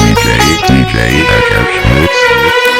DJ, DJ, Escher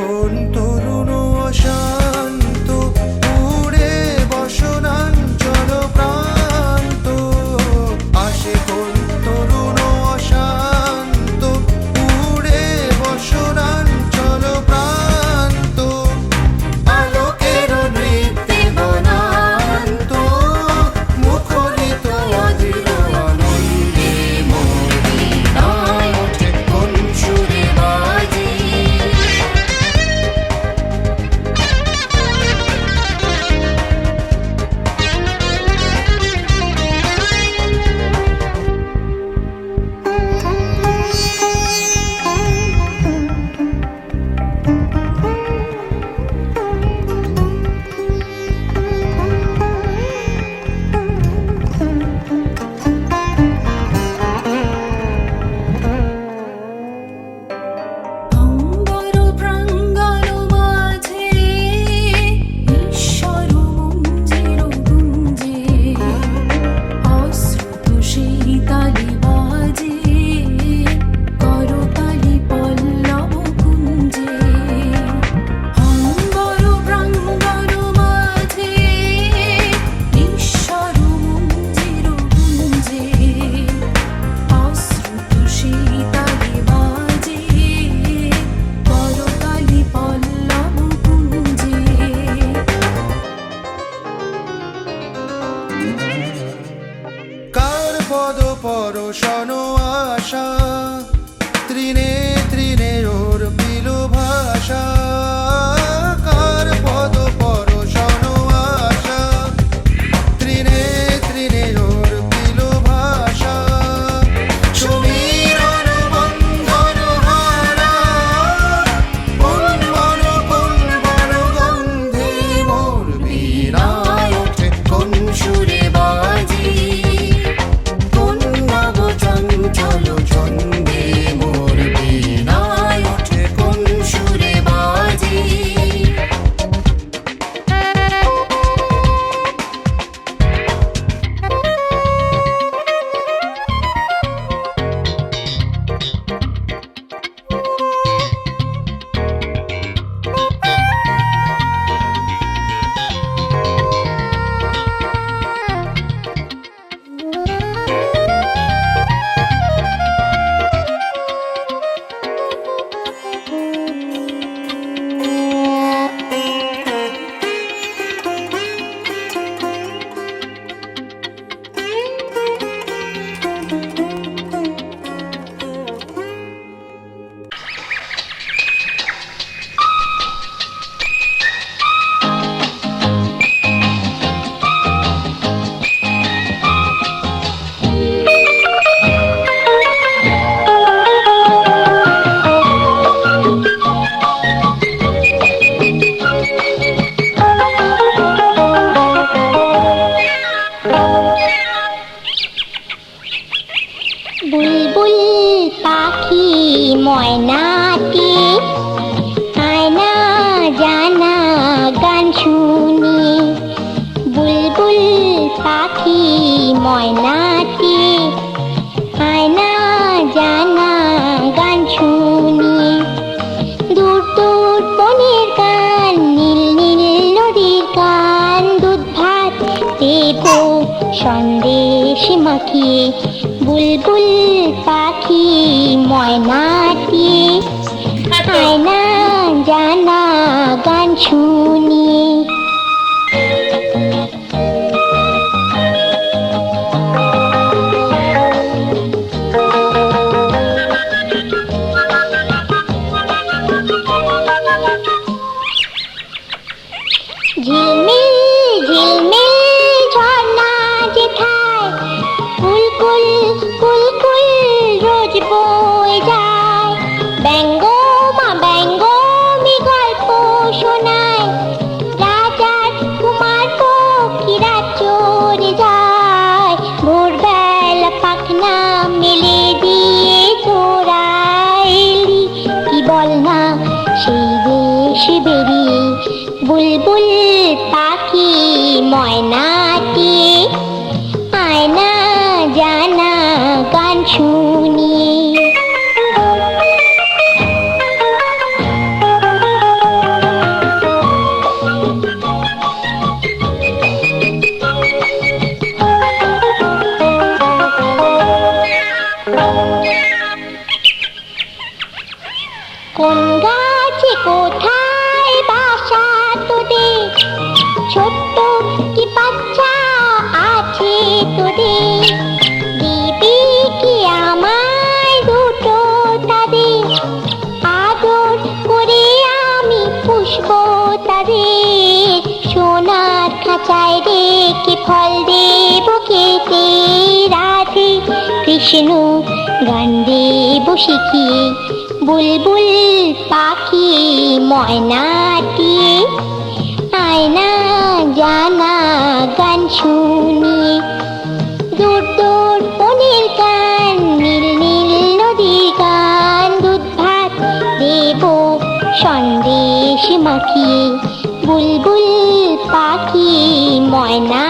আসে কোন ময়নাটি আয়না জানা গান শুনি। বুলবুল পাখি ময়নাটি আয়না জানা গান শুনি। দূর দূর বনের গান, নীল নীল নদীর গান, দুধ ভাত দেব, সন্দেশ মাখিয়ে। বুলবুল পাখি ময়না আয়না জানা গান শুনি। ময়নাটি কৃষ্ণ গান দেব বুলবুল পাখি ময়নাটি আয়না জানা গান শুনি। দূর দূর বনের গান, নীল নীল নদীর গান, দুধ ভাত দেব সন্দেশ মাখিয়ে। বুলবুল পাখি ময়নাটি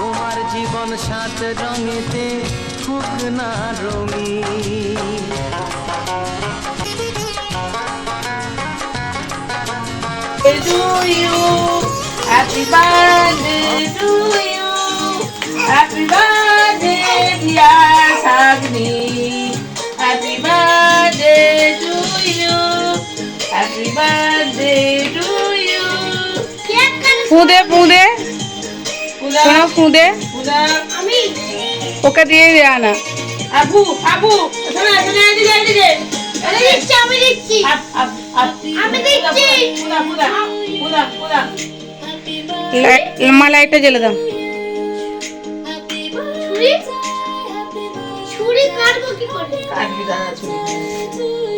তোমার জীবন সাত রঙেতে হোক না you. Happy birthday to you. Happy birthday, dear Sagni. Happy birthday to you. Happy birthday to you. ফুঁদে পুদা শোনো ফুঁদে ওকে দিয়ে দেয়া না আবু আবু শোনা শোনা এদিকে এদিকে আমি দিচ্ছি আমি দিচ্ছি। আমি দিচ্ছি। পুদা পুদা পুদা পুদা মা লাইটটা জ্বেলে দাও। ছুরি? ছুরি কাটবো কি করে? কাটবি দাদা ছুরি।